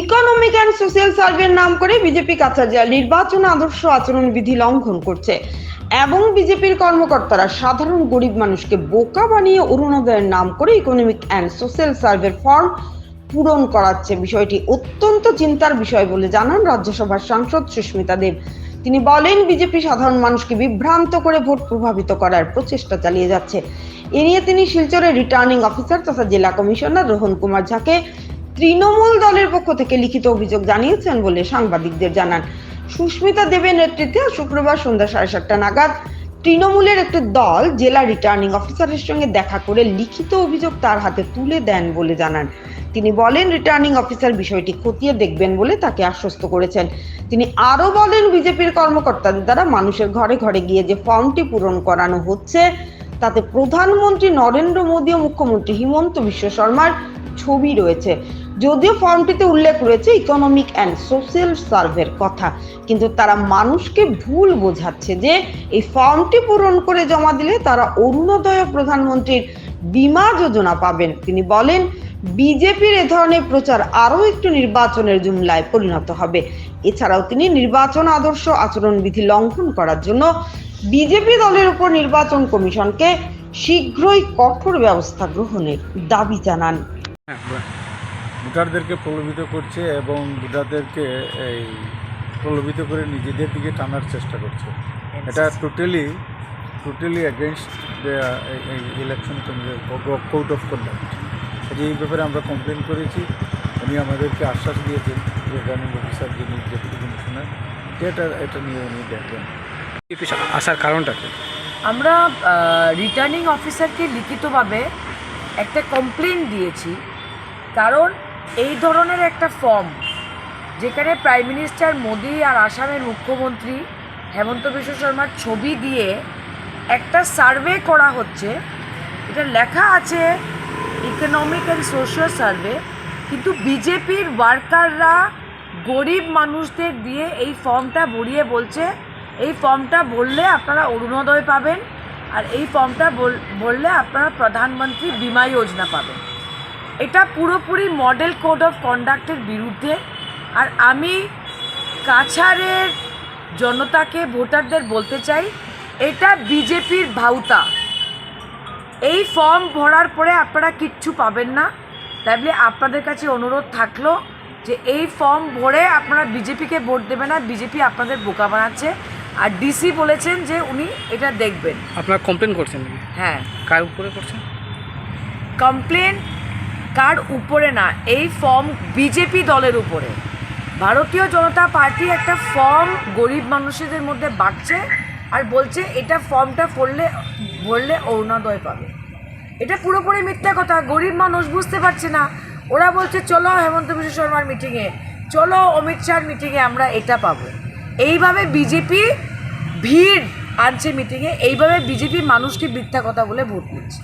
Economic and social সার্ভের নাম করে BJP কাছারিয়া নির্বাচন আদর্শ আচরণ বিধি লঙ্ঘন করছে। এবং বিজেপির কর্মকর্তারা সাধারণ গরিব মানুষকে বোকা বানিয়ে অরুণোদয়ের নাম করে ইকোনমিক অ্যান্ড সোশ্যাল সার্ভের ফর্ম পূরণ করাচ্ছে। বিষয়টি অত্যন্ত চিন্তার বিষয় বলে জানান রাজ্যসভার সাংসদ সুস্মিতা দেব। তিনি বলেন বিজেপি সাধারণ মানুষকে বিভ্রান্ত করে ভোট প্রভাবিত করার প্রচেষ্টা চালিয়ে যাচ্ছে। এ নিয়ে তিনি শিলচরের রিটার্নিং অফিসার তথা জেলা কমিশনার রোহন কুমার ঝাকে তৃণমূল দলের পক্ষ থেকে লিখিত অভিযোগ জানিয়েছেন বলে সাংবাদিকদের জানান। সুস্মিতা দেবের নেতৃত্বে শুক্রবার সন্ধ্যা সাড়ে সাতটা নাগাদ তৃণমূলের একটি দল জেলা রিটার্নিং অফিসারের সঙ্গে দেখা করে লিখিত অভিযোগ তার হাতে তুলে দেন বলে জানান। তিনি বলেন, রিটার্নিং অফিসার বিষয়টি খতিয়ে দেখবেন বলে তাকে আশ্বস্ত করেছেন। তিনি আরও বলেন, বিজেপির কর্মকর্তাদের দ্বারা মানুষের ঘরে ঘরে গিয়ে যে ফর্মটি পূরণ করানো হচ্ছে, তাতে প্রধানমন্ত্রী নরেন্দ্র মোদী ও মুখ্যমন্ত্রী হিমন্ত বিশ্ব শর্মার ছবি রয়েছে। যদিও ফর্মটিতে উল্লেখ রয়েছে ইকোনমিক অ্যান্ড সোশ্যাল সার্ভের কথা কিন্তু তারা মানুষকে ভুল বোঝাচ্ছে যে এই ফর্মটি পূরণ করে জমা দিলে তারা অরুণোদয় প্রধানমন্ত্রীর বীমা যোজনা পাবেন। তিনি বলেন বিজেপির এ ধরনের প্রচার আরও একটু নির্বাচনের জুমলায় পরিণত হবে। এছাড়াও তিনি নির্বাচন আদর্শ আচরণ বিধি লঙ্ঘন করার জন্য বিজেপি দলের উপর নির্বাচন কমিশনকে শীঘ্রই কঠোর ব্যবস্থা গ্রহণের দাবি জানান। হ্যাঁ, ভোটারদেরকে প্রলোভিত করছে এবং ভোটারদেরকে এই প্রলোভিত করে নিজেদের দিকে টানার চেষ্টা করছে। এটা টোটালি টোটালি অ্যাগেনস্ট এই ইলেকশন কোড অফ কন্ডাক্ট যে এই ব্যাপারে আমরা কমপ্লেন করেছি। উনি আমাদেরকে আশ্বাস দিয়েছেন রিটার্নিং অফিসার যিনি ডেপুটি কমিশনার এটা এটা নিয়ে উনি দেখবেন। আসার কারণটা কি? আমরা রিটার্নিং অফিসারকে লিখিতভাবে একটা কমপ্লেন দিয়েছি। কারণ এই ধরনের একটা ফর্ম যেখানে প্রাইম মিনিস্টার মোদি আর আসামের মুখ্যমন্ত্রী হেমন্ত বিশ্ব শর্মার ছবি দিয়ে একটা সার্ভে করা হচ্ছে। এটা লেখা আছে ইকোনমিক অ্যান্ড সোশ্যাল সার্ভে কিন্তু বিজেপির ওয়ার্কাররা গরিব মানুষদের দিয়ে এই ফর্মটা ভরিয়ে বলছে। এই ফর্মটা ভরলে আপনারা অরুণোদয় পাবেন আর এই ফর্মটা বল- ভরলে আপনারা প্রধানমন্ত্রী বিমা যোজনা পাবেন। এটা পুরোপুরি মডেল কোড অফ কন্ডাক্টের বিরুদ্ধে। আর আমি কাছাড়ের জনতাকে ভোটারদের বলতে চাই এটা বিজেপির ভাউতা। এই ফর্ম ভরার পরে আপনারা কিচ্ছু পাবেন না। তাই বলে আপনাদের কাছে অনুরোধ থাকল যে এই ফর্ম ভরে আপনারা বিজেপিকে ভোট দেবেন না বিজেপি আপনাদের বোকা বানাচ্ছে। আর ডিসি বলেছেন যে উনি এটা দেখবেন। আপনারা কমপ্লেন করছেন হ্যাঁ। কার উপরে করছেন? কমপ্লেন কার উপরে না, এই ফর্ম বিজেপি দলের উপরে। ভারতীয় জনতা পার্টি একটা ফর্ম গরিব মানুষদের মধ্যে বাড়ছে আর বলছে এটা ফর্মটা পড়লে ভরলে অরুণোদয় পাবে। এটা পুরোপুরি মিথ্যা কথা, গরিব মানুষ বুঝতে পারছে না। ওরা বলছে, চলো হেমন্ত বিশ্ব শর্মার মিটিংয়ে চলো অমিত শাহর মিটিংয়ে আমরা এটা পাবো। এইভাবে বিজেপি ভিড় আনছে মিটিংয়ে এইভাবে বিজেপি মানুষকে মিথ্যা কথা বলে ভোট নিচ্ছে